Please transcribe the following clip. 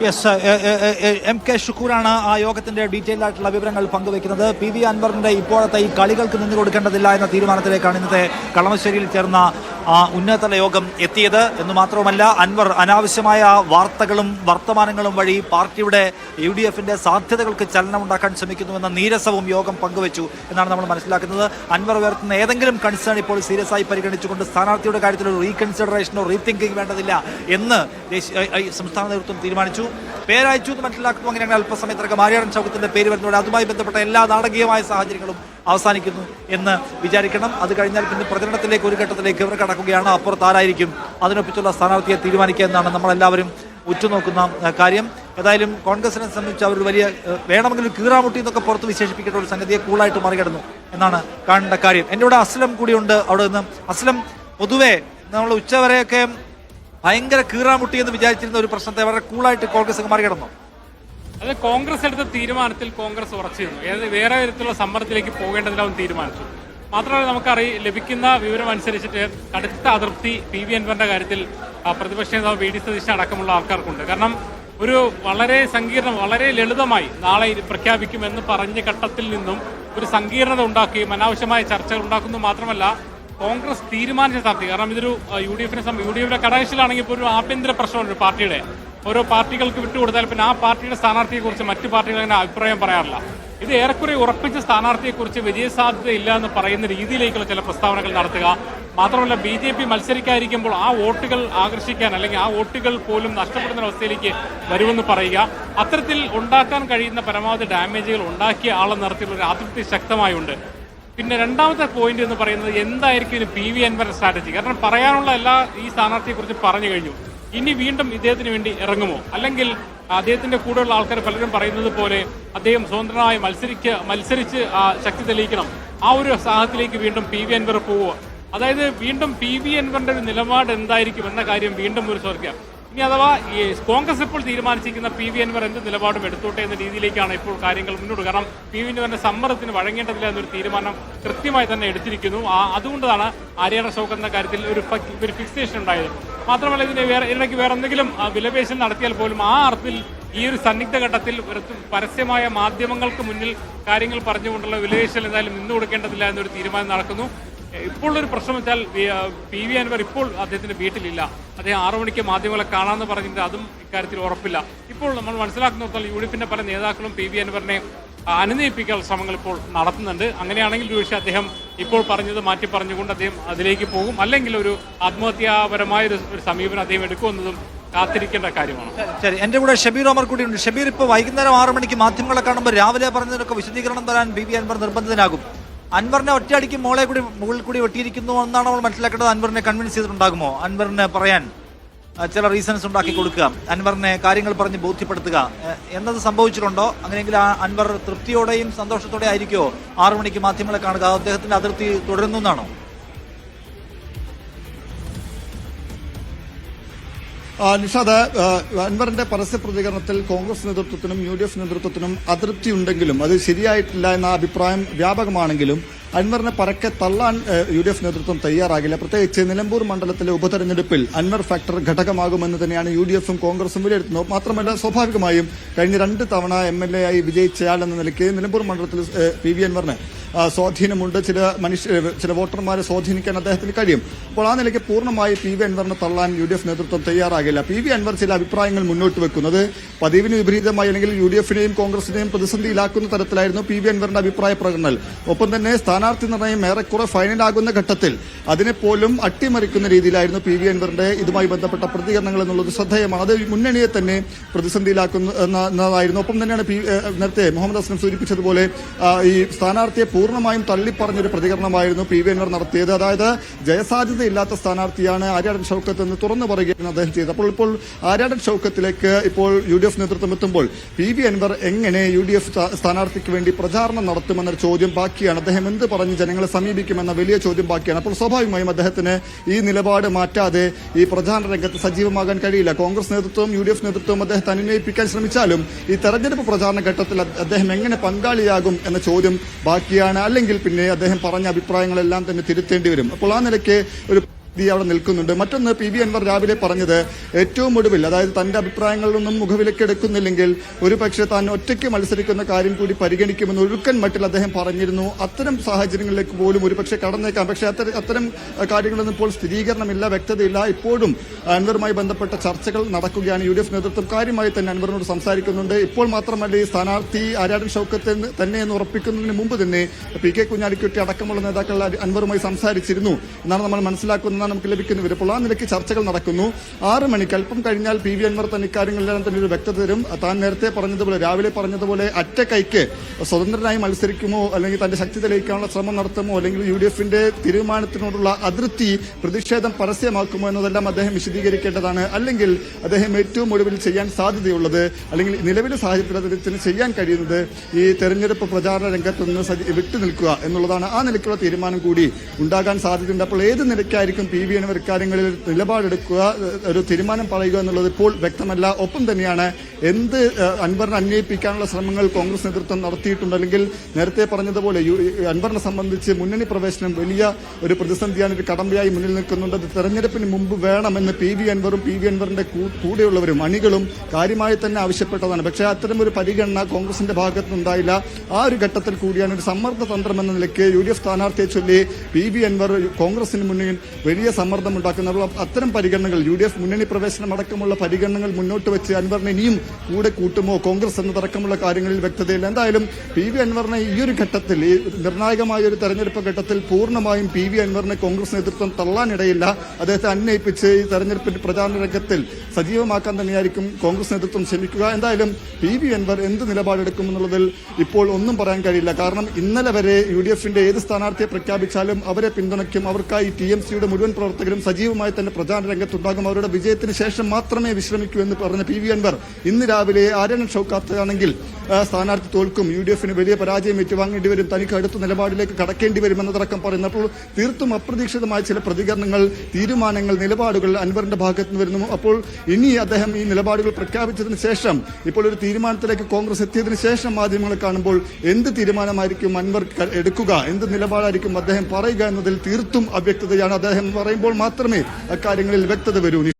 Yes M K ഷുക്കൂറാണ് ആ യോഗത്തിന്റെ detail ആയിട്ടുള്ള വിവരങ്ങൾ പങ്കുവെക്കുന്നത് പി വി അൻവറിന്റെ ഇപ്പോഴത്തെ ഈ കളികൾക്ക് നിന്ന് കൊടുക്കേണ്ടതില്ല എന്ന തീരുമാനത്തിലേക്കാണ് ഇന്നത്തെ കളമശ്ശേരിയിൽ ചേർന്ന ഉന്നതതല യോഗം എത്തിയത് എന്ന് മാത്രവുമല്ല അൻവർ അനാവശ്യമായ വാർത്തകളും വർത്തമാനങ്ങളും വഴി പാർട്ടിയുടെ യു ഡി എഫിന്റെ സാധ്യതകൾക്ക് ചലനമുണ്ടാക്കാൻ ശ്രമിക്കുന്നുവെന്ന നീരസവും യോഗം പങ്കുവച്ചു എന്നാണ് നമ്മൾ മനസ്സിലാക്കുന്നത്. അൻവർ ഉയർത്തുന്ന ഏതെങ്കിലും കൺസേൺ ഇപ്പോൾ സീരിയസ് ആയി പരിഗണിച്ചുകൊണ്ട് സ്ഥാനാർത്ഥിയുടെ കാര്യത്തിൽ ഒരു റീകൺസിഡറേഷനോ റീതിങ്കിങ് വേണ്ടതില്ല എന്ന് സംസ്ഥാന നേതൃത്വം തീരുമാനിച്ചു. പേരയച്ചു എന്ന് മനസ്സിലാക്കുന്നു. അങ്ങനെയാണ് അല്പസമയത്തിനകം ആര്യാടൻ ചൗക്കത്തിന്റെ പേര് വരുന്നതോടെ അതുമായി ബന്ധപ്പെട്ട എല്ലാ നാടകീയമായ സാഹചര്യങ്ങളും അവസാനിക്കുന്നു എന്ന് വിചാരിക്കണം. അത് കഴിഞ്ഞാൽ പിന്നെ പ്രചരണത്തിലേക്ക് ഒരു ഘട്ടത്തിലേക്ക് ഇവർ കടക്കുകയാണ്. അപ്പുറത്ത് ആരായിരിക്കും? അതിനൊപ്പിച്ചുള്ള സ്ഥാനാർത്ഥിയെ തീരുമാനിക്കുക എന്നാണ് നമ്മളെല്ലാവരും ഉറ്റുനോക്കുന്ന കാര്യം. ഏതായാലും കോൺഗ്രസിനെ സംബന്ധിച്ച് അവർ വലിയ വേണമെങ്കിൽ കീറാമുട്ടി എന്നൊക്കെ പുറത്ത് വിശേഷിപ്പിക്കേണ്ട ഒരു സംഗതിയെ കൂളായിട്ട് മറികടന്നു എന്നാണ് കാണേണ്ട കാര്യം. എന്റെ ഇവിടെ അസ്ലം കൂടിയുണ്ട് അവിടെ നിന്ന്. അസ്ലം പൊതുവെ നമ്മൾ ഉച്ചവരെയൊക്കെ ഭയങ്കര കീറാമുട്ടി എന്ന് വിചാരിച്ചിരുന്ന ഒരു പ്രശ്നത്തെ വളരെ കൂളായിട്ട് കോൺഗ്രസ് മറികടന്നു. അത് കോൺഗ്രസ് എടുത്ത തീരുമാനത്തിൽ കോൺഗ്രസ് ഉറച്ചിരുന്നു. ഏത് വേറെ തരത്തിലുള്ള സമ്മർദ്ദത്തിലേക്ക് പോകേണ്ടതിലാവും തീരുമാനിച്ചു മാത്രമല്ല നമുക്കറിയ ലഭിക്കുന്ന വിവരം അനുസരിച്ചിട്ട് കടുത്ത അതൃപ്തി പി വി അൻവറിന്റെ കാര്യത്തിൽ പ്രതിപക്ഷ നേതാവ് വി ഡി സതീശൻ അടക്കമുള്ള ആൾക്കാർക്കുണ്ട്. കാരണം ഒരു വളരെ സങ്കീർണം വളരെ ലളിതമായി നാളെ പ്രഖ്യാപിക്കുമെന്ന് പറഞ്ഞ ഘട്ടത്തിൽ നിന്നും ഒരു സങ്കീർണത ഉണ്ടാക്കുകയും അനാവശ്യമായ ചർച്ചകൾ ഉണ്ടാക്കുന്നു മാത്രമല്ല കോൺഗ്രസ് തീരുമാനിച്ച സ്ഥാനാർത്ഥി. കാരണം ഇതൊരു യു ഡി എഫിനെ യു ഡി എഫിന്റെ കടാശിലാണെങ്കിൽ ഇപ്പോൾ ഒരു ആഭ്യന്തര പ്രശ്നമുണ്ട് ഒരു പാർട്ടിയുടെ. ഓരോ പാർട്ടികൾക്ക് വിട്ടുകൊടുത്താൽ പിന്നെ ആ പാർട്ടിയുടെ സ്ഥാനാർത്ഥിയെ കുറിച്ച് മറ്റു പാർട്ടികൾ അങ്ങനെ അഭിപ്രായം പറയാറില്ല. ഇത് ഏറെക്കുറെ ഉറപ്പിച്ച സ്ഥാനാർത്ഥിയെ കുറിച്ച് വിജയസാധ്യത ഇല്ല എന്ന് പറയുന്ന രീതിയിലേക്കുള്ള ചില പ്രസ്താവനകൾ നടത്തുക. മാത്രമല്ല ബി ജെ പി മത്സരിക്കാതിരിക്കുമ്പോൾ ആ വോട്ടുകൾ ആകർഷിക്കാൻ അല്ലെങ്കിൽ ആ വോട്ടുകൾ പോലും നഷ്ടപ്പെടുന്ന അവസ്ഥയിലേക്ക് വരുമെന്ന് പറയുക. അത്തരത്തിൽ ഉണ്ടാക്കാൻ കഴിയുന്ന പരമാവധി ഡാമേജുകൾ ഉണ്ടാക്കിയ ആളെന്ന തരത്തിലുള്ള ഒരു അതൃപ്തി ശക്തമായുണ്ട്. പിന്നെ രണ്ടാമത്തെ പോയിന്റ് എന്ന് പറയുന്നത് എന്തായിരിക്കും പി വി സ്ട്രാറ്റജി? കാരണം പറയാനുള്ള എല്ലാ ഈ സ്ഥാനാർത്ഥിയെ കുറിച്ച് പറഞ്ഞു കഴിഞ്ഞു. ഇനി വീണ്ടും ഇദ്ദേഹത്തിന് വേണ്ടി ഇറങ്ങുമോ? അല്ലെങ്കിൽ അദ്ദേഹത്തിന്റെ കൂടെയുള്ള ആൾക്കാർ പലരും പറയുന്നത് പോലെ അദ്ദേഹം സ്വതന്ത്രമായി മത്സരിക്ക മത്സരിച്ച് ശക്തി തെളിയിക്കണം. ആ ഒരു സാഹചര്യത്തിലേക്ക് വീണ്ടും പി വി അൻവർ പോവുക. അതായത് വീണ്ടും പി വി അൻവറിന്റെ ഒരു നിലപാട് എന്തായിരിക്കും എന്ന കാര്യം വീണ്ടും ഒരു ചോദിക്കാം ഇനി അഥവാ ഈ കോൺഗ്രസ് ഇപ്പോൾ തീരുമാനിച്ചിരിക്കുന്ന പി വി അൻവർ എന്ത് നിലപാടും എടുത്തോട്ടെ എന്ന രീതിയിലേക്കാണ് ഇപ്പോൾ കാര്യങ്ങൾ മുന്നോട്ട്. കാരണം പി വി അൻവറിന്റെ സമ്മർദ്ദത്തിന് വഴങ്ങേണ്ടതില്ല എന്നൊരു തീരുമാനം കൃത്യമായി തന്നെ എടുത്തിരിക്കുന്നു. അതുകൊണ്ടാണ് ആര്യാട ശോക് എന്ന കാര്യത്തിൽ ഒരു ഒരു ഫിക്സേഷൻ ഉണ്ടായത്. മാത്രമല്ല ഇതിന്റെ വേറെ ഇതിനിടയ്ക്ക് വേറെ എന്തെങ്കിലും വിലപേശൽ നടത്തിയാൽ പോലും ആ അർത്ഥത്തിൽ ഈ ഒരു സന്നിഗ്ധ ഘട്ടത്തിൽ പരസ്യമായ മാധ്യമങ്ങൾക്ക് മുന്നിൽ കാര്യങ്ങൾ പറഞ്ഞുകൊണ്ടുള്ള വിലപേശൽ എന്തായാലും നിന്നു കൊടുക്കേണ്ടതില്ല എന്നൊരു തീരുമാനം നടക്കുന്നു. ഇപ്പോൾ ഒരു പ്രശ്നം വെച്ചാൽ പി വി അൻവർ ഇപ്പോൾ അദ്ദേഹത്തിന്റെ വീട്ടിലില്ല. അദ്ദേഹം ആറു മണിക്ക് മാധ്യമങ്ങളെ കാണാമെന്ന് പറഞ്ഞിട്ട് അതും ഇക്കാര്യത്തിൽ ഉറപ്പില്ല. ഇപ്പോൾ നമ്മൾ മനസ്സിലാക്കുന്നിടത്തോളം യു ഡി എഫിന്റെ പല നേതാക്കളും പി വി അൻവറിനെ അനുനയിപ്പിക്കാനുള്ള ശ്രമങ്ങൾ ഇപ്പോൾ നടത്തുന്നുണ്ട്. അങ്ങനെയാണെങ്കിൽ ഒരുപക്ഷെ അദ്ദേഹം ഇപ്പോൾ പറഞ്ഞത് മാറ്റി പറഞ്ഞുകൊണ്ട് അദ്ദേഹം അതിലേക്ക് പോകും. അല്ലെങ്കിൽ ഒരു ആത്മഹത്യാപരമായ ഒരു ഒരു സമീപനം അദ്ദേഹം എടുക്കുമെന്നതും കാത്തിരിക്കേണ്ട കാര്യമാണ്. ശരി എന്റെ കൂടെ ഷബീർ അമർ കൂടി ഉണ്ട് ഷബീർ ഇപ്പോൾ വൈകുന്നേരം ആറു മണിക്ക് മാധ്യമങ്ങളെ കാണുമ്പോൾ രാവിലെ പറഞ്ഞതിനൊക്കെ വിശദീകരണം തരാൻ ബി ബി അൻവർ നിർബന്ധിതനാകും. അൻവറിനെ ഒറ്റയടിക്ക് മോളെ കൂടി മുകളിൽ കൂടി വെട്ടിയിരിക്കുന്നു എന്നാണ് അവൾ മനസ്സിലാക്കേണ്ടത്. അൻവറിനെ കൺവിൻസ് ചെയ്തിട്ടുണ്ടാകുമോ? അൻവറിനെ പറയാൻ ചില റീസൺസ് ഉണ്ടാക്കി കൊടുക്കുക. അൻവറിനെ കാര്യങ്ങൾ പറഞ്ഞ് ബോധ്യപ്പെടുത്തുക. എന്നത് സംഭവിച്ചിട്ടുണ്ടോ? അങ്ങനെയെങ്കിൽ അൻവർ തൃപ്തിയോടെയും സന്തോഷത്തോടെ ആയിരിക്കുമോ ആറു മണിക്ക് മാധ്യമങ്ങളെ കാണുക. അദ്ദേഹത്തിന്റെ അതിർത്തി തുടരുന്നു എന്നാണോ? നിഷാദ് അൻവറിന്റെ പരസ്യ പ്രതികരണത്തിൽ കോൺഗ്രസ് നേതൃത്വത്തിനും യു ഡി എഫ് നേതൃത്വത്തിനും അതൃപ്തി ഉണ്ടെങ്കിലും അത് ശരിയായിട്ടില്ല എന്ന അഭിപ്രായം വ്യാപകമാണെങ്കിലും അൻവറിനെ പരക്കെ തള്ളാൻ യു ഡി എഫ് നേതൃത്വം തയ്യാറാകില്ല. പ്രത്യേകിച്ച് നിലമ്പൂർ മണ്ഡലത്തിലെ ഉപതെരഞ്ഞെടുപ്പിൽ അൻവർ ഫാക്ടർ ഘടകമാകുമെന്ന് തന്നെയാണ് യു ഡി എഫും കോൺഗ്രസും വിലയിരുത്തുന്നത്. മാത്രമല്ല സ്വാഭാവികമായും കഴിഞ്ഞ രണ്ട് തവണ എം എൽ എ ആയി വിജയിച്ചയാൾ എന്ന നിലയ്ക്ക് നിലമ്പൂർ മണ്ഡലത്തിൽ പി. വി. അൻവറിന് സ്വാധീനമുണ്ട്. ചില മനുഷ്യ ചില വോട്ടർമാരെ സ്വാധീനിക്കാൻ അദ്ദേഹത്തിന് കഴിയും. അപ്പോൾ ആ നിലയ്ക്ക് പൂർണമായി പി. വി. അൻവറിനെ തള്ളാൻ യു ഡി എഫ് നേതൃത്വം തയ്യാറാകില്ല. പി. വി. അൻവർ ചില അഭിപ്രായങ്ങൾ മുന്നോട്ട് വെക്കുന്നത് പതിവിന് വിപരീതമായി അല്ലെങ്കിൽ യു ഡി എഫിനെയും കോൺഗ്രസിനെയും പ്രതിസന്ധിയിലാക്കുന്ന തരത്തിലായിരുന്നു പി. വി. അൻവറിന്റെ അഭിപ്രായ പ്രകടനം ഒപ്പം തന്നെ സ്ഥാനാർത്ഥി നിർണയം ഏറെക്കുറെ ഫൈനലാകുന്ന ഘട്ടത്തിൽ അതിനെപ്പോലും അട്ടിമറിക്കുന്ന രീതിയിലായിരുന്നു പി വി അൻവറിന്റെ ഇതുമായി ബന്ധപ്പെട്ട പ്രതികരണങ്ങൾ എന്നുള്ളത് ശ്രദ്ധേയമാണ്. അത് മുന്നണിയെ തന്നെ പ്രതിസന്ധിയിലാക്കുന്നതായിരുന്നു ഒപ്പം തന്നെയാണ് പി നേരത്തെ മുഹമ്മദ് അസ്ലം സൂചിപ്പിച്ചതുപോലെ ഈ സ്ഥാനാർത്ഥിയെ പൂർണമായും തള്ളിപ്പറഞ്ഞൊരു പ്രതികരണമായിരുന്നു പി വി അൻവർ നടത്തിയത്. അതായത് ജയസാധ്യതയില്ലാത്ത സ്ഥാനാർത്ഥിയാണ് ആര്യാടൻ ഷൌക്കത്ത് എന്ന് തുറന്നു പറയുകയാണ് അദ്ദേഹം ചെയ്തത്. അപ്പോൾ ഇപ്പോൾ ആര്യാടൻ ഷൗക്കത്തിലേക്ക് ഇപ്പോൾ യു ഡി എഫ് നേതൃത്വം എത്തുമ്പോൾ പി വി അൻവർ എങ്ങനെ യു ഡി എഫ് സ്ഥാനാർത്ഥിക്ക് വേണ്ടി പ്രചാരണം നടത്തുമെന്നൊരു ചോദ്യം ബാക്കിയാണ്. അദ്ദേഹം എന്ത് പറഞ്ഞ് ജനങ്ങളെ സമീപിക്കുമെന്ന വലിയ ചോദ്യം ബാക്കിയാണ്. അപ്പോൾ സ്വാഭാവികമായും അദ്ദേഹത്തിന് ഈ നിലപാട് മാറ്റാതെ ഈ പ്രചാരണ രംഗത്ത് സജീവമാകാൻ കഴിയില്ല. കോൺഗ്രസ് നേതൃത്വവും യു ഡി എഫ് നേതൃത്വവും അദ്ദേഹത്തെ അനുനയിപ്പിക്കാൻ ശ്രമിച്ചാലും ഈ തെരഞ്ഞെടുപ്പ് പ്രചാരണ ഘട്ടത്തിൽ അദ്ദേഹം എങ്ങനെ പങ്കാളിയാകും എന്ന ചോദ്യം ബാക്കിയാണ്. അല്ലെങ്കിൽ പിന്നെ അദ്ദേഹം പറഞ്ഞ അഭിപ്രായങ്ങളെല്ലാം തന്നെ തിരുത്തേണ്ടി വരും. അപ്പോൾ ആ നിലയ്ക്ക് ഒരു സ്ഥിതി അവിടെ നിൽക്കുന്നുണ്ട്. മറ്റൊന്ന് പി ബി അൻവർ രാവിലെ പറഞ്ഞത് ഏറ്റവും ഒടുവിൽ അതായത് തന്റെ അഭിപ്രായങ്ങളിലൊന്നും മുഖവിലക്കെടുക്കുന്നില്ലെങ്കിൽ ഒരു പക്ഷേ താൻ ഒറ്റയ്ക്ക് മത്സരിക്കുന്ന കാര്യം കൂടി പരിഗണിക്കുമെന്ന് ഒഴുക്കൻ മട്ടിൽ അദ്ദേഹം പറഞ്ഞിരുന്നു. അത്തരം സാഹചര്യങ്ങളിലേക്ക് പോലും ഒരുപക്ഷെ കടന്നേക്കാം. പക്ഷേ അത്തരം കാര്യങ്ങളൊന്നും ഇപ്പോൾ സ്ഥിരീകരണമില്ല വ്യക്തതയില്ല. ഇപ്പോഴും അൻവറുമായി ബന്ധപ്പെട്ട ചർച്ചകൾ നടക്കുകയാണ്. യു ഡി എഫ് നേതൃത്വം കാര്യമായി തന്നെ അൻവറിനോട് സംസാരിക്കുന്നുണ്ട്. ഇപ്പോൾ മാത്രമല്ല ഈ സ്ഥാനാർത്ഥി ആര്യാടൻ ഷൗക്കത്ത് തന്നെ എന്ന് ഉറപ്പിക്കുന്നതിന് മുമ്പ് തന്നെ പി കെ കുഞ്ഞാലിക്കുട്ടി അടക്കമുള്ള നേതാക്കൾ അൻവറുമായി സംസാരിച്ചിരുന്നു. എന്നാണ് നമ്മൾ മനസ്സിലാക്കുന്നതാണ് നമുക്ക് ലഭിക്കുന്ന വിവരം അപ്പോൾ ആ നിലയ്ക്ക് ചർച്ചകൾ നടക്കുന്നു. ആറ് മണിക്ക് അല്പം കഴിഞ്ഞാൽ പി വി അൻവർ തന്നെ ഇക്കാര്യങ്ങളിലെല്ലാം തന്നെ ഒരു വ്യക്തത തരും. താൻ നേരത്തെ പറഞ്ഞതുപോലെ രാവിലെ പറഞ്ഞതുപോലെ അറ്റ കൈക്ക് സ്വതന്ത്രനായി മത്സരിക്കുമോ അല്ലെങ്കിൽ തന്റെ ശക്തി തെളിയിക്കാനുള്ള ശ്രമം നടത്തുമോ അല്ലെങ്കിൽ യു ഡി എഫിന്റെ തീരുമാനത്തിനോടുള്ള അതിർത്തി പ്രതിഷേധം പരസ്യമാക്കുമോ എന്നതെല്ലാം അദ്ദേഹം വിശദീകരിക്കേണ്ടതാണ്. അല്ലെങ്കിൽ അദ്ദേഹം ഏറ്റവും ഒടുവിൽ ചെയ്യാൻ സാധ്യതയുള്ളത് അല്ലെങ്കിൽ നിലവിലെ സാഹചര്യത്തിൽ അദ്ദേഹത്തിന് ചെയ്യാൻ കഴിയുന്നത് ഈ തെരഞ്ഞെടുപ്പ് പ്രചാരണ രംഗത്ത് നിന്ന് വിട്ടുനിൽക്കുക എന്നുള്ളതാണ് ആ നിലയ്ക്കുള്ള തീരുമാനം കൂടി. ഉണ്ടാകാൻ സാധ്യതയുണ്ട്. അപ്പോൾ ഏത് നിലയ്ക്കായിരിക്കും പി വി എന്നിവർ ഇക്കാര്യങ്ങളിൽ നിലപാടെടുക്കുക ഒരു തീരുമാനം പറയുക എന്നുള്ളത് ഇപ്പോൾ വ്യക്തമല്ല. ഒപ്പം തന്നെയാണ് എന്ത് അൻവറിനെ അന്വയിപ്പിക്കാനുള്ള ശ്രമങ്ങൾ കോൺഗ്രസ് നേതൃത്വം നടത്തിയിട്ടുണ്ട്. അല്ലെങ്കിൽ നേരത്തെ പറഞ്ഞതുപോലെ അൻവറിനെ സംബന്ധിച്ച് മുന്നണി പ്രവേശനം വലിയ ഒരു പ്രതിസന്ധിയാണ് ഒരു കടമ്പയായി മുന്നിൽ നിൽക്കുന്നുണ്ട്. അത് തെരഞ്ഞെടുപ്പിന് മുമ്പ് വേണമെന്ന് പി വി അൻവറും പി വി അൻവറിന്റെ കൂടെയുള്ളവരും അണികളും കാര്യമായി തന്നെ ആവശ്യപ്പെട്ടതാണ്. പക്ഷേ അത്തരം ഒരു പരിഗണന കോൺഗ്രസിന്റെ ഭാഗത്തുനിന്നുണ്ടായില്ല ആ ഒരു ഘട്ടത്തിൽ കൂടിയാണ് ഒരു സമ്മർദ്ദ തന്ത്രം എന്ന നിലയ്ക്ക് യു ഡി എഫ് സ്ഥാനാർത്ഥിയെ ചൊല്ലി പി വി അൻവർ കോൺഗ്രസിന് മുന്നിൽ വലിയ സമ്മർദ്ദം ഉണ്ടാക്കുന്നത് അത്തരം പരിഗണനകൾ യു ഡി എഫ് മുന്നണി പ്രവേശനം അടക്കമുള്ള പരിഗണനകൾ മുന്നോട്ട് വെച്ച് അൻവറിനെ ഇനിയും കൂടെ കൂട്ടുമോ? കോൺഗ്രസ് എന്നതടക്കമുള്ള കാര്യങ്ങളിൽ വ്യക്തതയില്ല. എന്തായാലും പി വി അൻവറിനെ ഈ ഒരു ഘട്ടത്തിൽ ഈ നിർണായകമായ ഒരു തെരഞ്ഞെടുപ്പ് ഘട്ടത്തിൽ പൂർണമായും പി വി അൻവറിനെ കോൺഗ്രസ് നേതൃത്വം തള്ളാനിടയില്ല. അദ്ദേഹത്തെ അന്വയിപ്പിച്ച് ഈ തെരഞ്ഞെടുപ്പിന്റെ പ്രചാരണ രംഗത്തിൽ സജീവമാക്കാൻ തന്നെയായിരിക്കും കോൺഗ്രസ് നേതൃത്വം ശ്രമിക്കുക. എന്തായാലും പി വി അൻവർ എന്ത് നിലപാടെടുക്കുമെന്നുള്ളതിൽ ഇപ്പോൾ ഒന്നും പറയാൻ കഴിയില്ല. കാരണം ഇന്നലെ വരെ യു ഡി എഫിന്റെ ഏത് സ്ഥാനാർത്ഥിയെ പ്രഖ്യാപിച്ചാലും അവരെ പിന്തുണയ്ക്കും. അവർക്കായി ടി എം സിയുടെ മുഴുവൻ പ്രവർത്തകരും സജീവമായി തന്നെ പ്രചാരണ രംഗത്തുണ്ടാകും. അവരുടെ വിജയത്തിന് ശേഷം മാത്രമേ വിശ്രമിക്കൂ എന്ന് പറഞ്ഞ പി വി അൻവർ ഇന്ന് രാവിലെ ആര്യൻ ഷൌക്കാത്ത് ആണെങ്കിൽ സ്ഥാനാർത്ഥി തോൽക്കും. യു ഡി എഫിന് വലിയ പരാജയം ഏറ്റുവാങ്ങേണ്ടി വരും. തനിക്ക് അടുത്ത നിലപാടിലേക്ക് കടക്കേണ്ടി വരും എന്നതടക്കം പറയുന്നപ്പോൾ തീർത്തും അപ്രതീക്ഷിതമായ ചില പ്രതികരണങ്ങൾ തീരുമാനങ്ങൾ നിലപാടുകൾ അൻവറിന്റെ ഭാഗത്ത് നിന്ന് വരുന്നു. അപ്പോൾ ഇനി അദ്ദേഹം ഈ നിലപാടുകൾ പ്രഖ്യാപിച്ചതിന് ശേഷം ഇപ്പോൾ ഒരു തീരുമാനത്തിലേക്ക് കോൺഗ്രസ് എത്തിയതിനു ശേഷം മാധ്യമങ്ങളെ കാണുമ്പോൾ എന്ത് തീരുമാനമായിരിക്കും അൻവർ എടുക്കുക? എന്ത് നിലപാടായിരിക്കും അദ്ദേഹം പറയുക എന്നതിൽ തീർത്തും അവ്യക്തതയാണ് അദ്ദേഹം പറയുമ്പോൾ മാത്രമേ അക്കാര്യങ്ങളിൽ വ്യക്തത വരൂ.